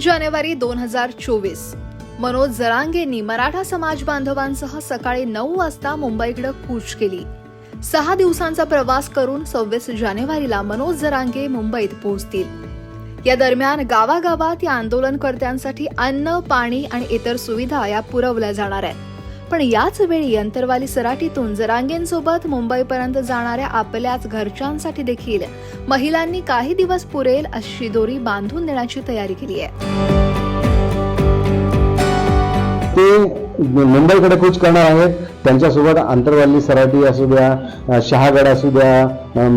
जानेवारी दोन हजार चोवीस. मनोज जरांगेंनी मराठा समाज बांधवांसह सकाळी नऊ वाजता मुंबईकडे कूच केली. सहा दिवसांचा प्रवास करून सव्वीस जानेवारीला मनोज जरांगे मुंबईत पोहोचतील. या दरम्यान गावागावात या आंदोलनकर्त्यांसाठी अन्न पाणी आणि इतर सुविधा या पुरवल्या जाणार आहेत. पण याच वेळी अंतरवाली सराटीतून जरांगेंसोबत मुंबईपर्यंत जाणाऱ्या आपल्याच घरच्यांसाठी देखील महिलांनी काही दिवस पुरेल अशी दोरी बांधून देण्याची तयारी केली आहे. ते मुंबईकडे कूच करणार आहेत. त्यांच्यासोबत आंतरवाली सराटी असू द्या शहागड असू द्या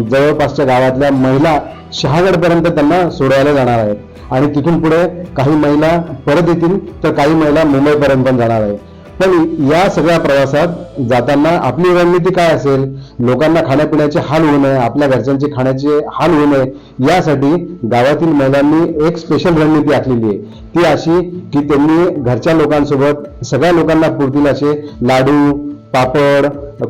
जवळपासच्या गावातल्या महिला शहागडपर्यंत त्यांना सोडवायला जाणार आहेत. आणि तिथून पुढे काही महिला परत येतील तर काही महिला मुंबईपर्यंत पण जाणार आहेत. पण या सगळ्या प्रवासात जाताना आपली रणनीती काय असेल? लोकांना खाण्यापिण्याचे हाल होऊ नये आपल्या घरच्यांचे खाण्याचे हाल होऊ नये यासाठी गावातील महिलांनी एक स्पेशल रणनीती आखलेली आहे. ती अशी की त्यांनी घरच्या लोकांसोबत सगळ्या लोकांना पुरतील असे लाडू पापड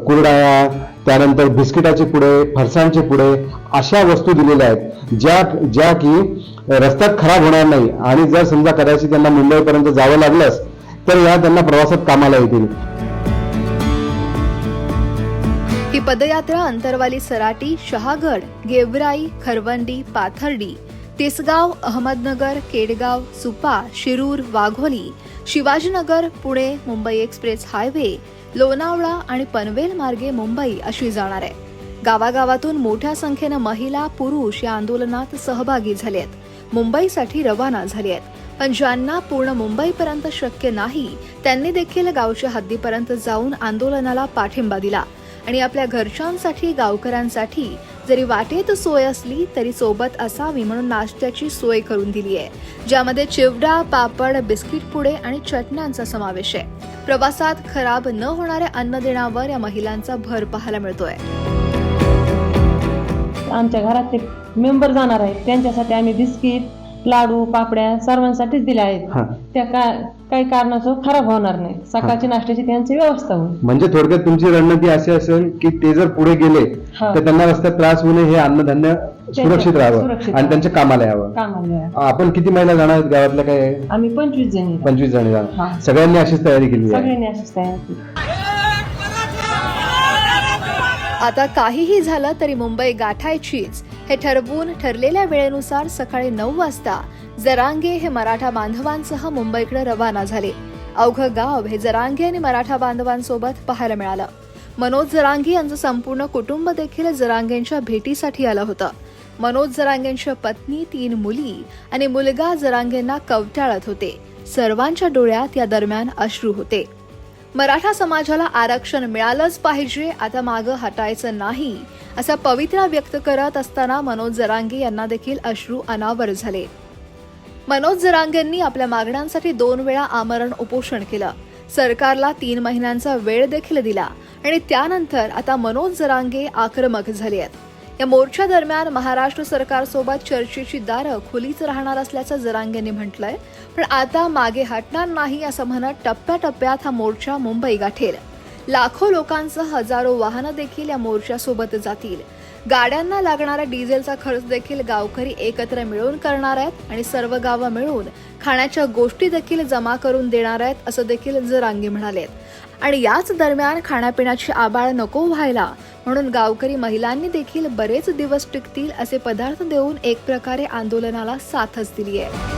कुरडाया त्यानंतर बिस्किटाचे पुडे फरसाणचे पुडे अशा वस्तू दिलेल्या आहेत. ज्या ज्या की रस्त्यात खराब होणार नाही आणि जर समजा कदाचित त्यांना मुंबईपर्यंत जावं लागलंच तर या त्यांना प्रवासात कामाला येतील. ही पदयात्रा अंतरवाली सराटी शहागड गेवराई खरवंडी पाथर्डी तिसगाव अहमदनगर केडगाव सुपा शिरूर वाघोली शिवाजीनगर पुणे मुंबई एक्सप्रेस हायवे लोणावळा आणि पनवेल मार्गे मुंबई अशी जाणार आहे गावागावातून मोठ्या संख्येनं महिला पुरुष या आंदोलनात सहभागी झाले आहेत मुंबईसाठी रवाना झाले आहेत पण ज्यांना पूर्ण मुंबईपर्यंत शक्य नाही त्यांनी देखील गावच्या हद्दीपर्यंत जाऊन आंदोलनाला पाठिंबा दिला. आणि आपल्या घरच्यांसाठी गावकऱ्यांसाठी जरी वाटेत सोय असली तरी सोबत असावी म्हणून नाश्त्याची सोय करून दिली आहे ज्यामध्ये चिवडा पापड बिस्किट पुडे आणि चटण्यांचा समावेश आहे. प्रवासात खराब न होणाऱ्या अन्न देण्यावर या महिलांचा भर पाहायला मिळतोय. आमच्या घरातले मेंबर जाणार आहेत त्यांच्यासाठी आम्ही बिस्किट लाडू पापड्या सर्वांसाठीच दिल्या आहेत. त्या का काही कारणाचं खराब होणार नाही सकाळची नाश्त्याची त्यांची व्यवस्था होईल म्हणजे थोडक्यात तुमची रणनीती अशी असेल की ते जर पुढे गेले. तर त्यांना रस्त्यात त्रास होऊ नये हे अन्नधान्य सुरक्षित राहावं सुरक्षित आणि त्यांच्या कामाला यावं. आपण किती महिला जाणार आहेत गावातल्या काय आम्ही पंचवीस जणी. पंचवीस जणी. जाणार सगळ्यांनी अशीच तयारी केली आहे सगळ्यांनी अशीच तयार केली. आता काहीही झालं तरी मुंबई गाठायचीच हे ठरवून ठरलेल्या वेळेनुसार सकाळी नऊ वाजता जरांगे हे मराठा बांधवांसह मुंबईकडे रवाना झाले. अवघं गाव हे जरांगे आणि मराठा बांधवांसोबत पाहायला मिळालं. मनोज जरांगे यांचं संपूर्ण कुटुंब देखील जरांगेंच्या भेटीसाठी आलं होतं. मनोज जरांगेंच्या पत्नी तीन मुली आणि मुलगा जरांगेंना कवटाळत होते. सर्वांच्या डोळ्यात या दरम्यान अश्रू होते. मराठा समाजाला आरक्षण मिळालंच पाहिजे आता मागं हटायचं नाही असा पवित्रा व्यक्त करत असताना मनोज जरांगे यांना देखील अश्रू अनावर झाले. मनोज जरांगेंनी आपल्या मागण्यांसाठी दोन वेळा आमरण उपोषण केलं. सरकारला तीन महिन्यांचा वेळ देखील दिला आणि त्यानंतर आता मनोज जरांगे आक्रमक झाले आहेत. या मोर्चा दरम्यान महाराष्ट्र सरकारसोबत चर्चेची दारं खुलीच राहणार असल्याचं जरांगेंनी म्हटलंय. पण आता मागे हटणार नाही असं म्हणत टप्प्याटप्प्यात हा मोर्चा मुंबई गाठेल. लाखो लोकांसह हजारो वाहनं देखील या मोर्चासोबत जातील. गाड्यांना लागणारा डिझेलचा खर्च देखील गावकरी एकत्र मिळून करणार आहेत आणि सर्व गावं मिळून खाण्याच्या गोष्टी देखील जमा करून देणार आहेत असं देखील जरांगी म्हणाले. आणि याच दरम्यान खाण्यापिण्याची आबाळ नको व्हायला म्हणून गावकरी महिलांनी देखील बरेच दिवस टिकतील असे पदार्थ देऊन एक प्रकारे आंदोलनाला साथच दिली आहे